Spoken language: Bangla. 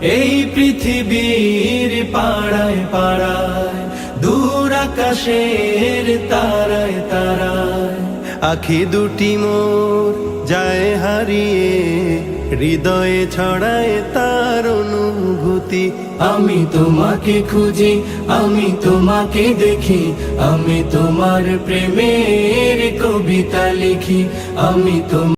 এই পৃথিবীর পাড়ায় পাড়ায়, দূর আকাশের তারায় তারায়, আখি দুটি মোর যায় হারিয়ে, হৃদয়ে ছড়ায় তার অনুভূতি। আমি তোমাকে খুঁজি, আমি তোমাকে দেখি, আমি তোমার প্রেমের কবিতা লিখি, আমি তোমার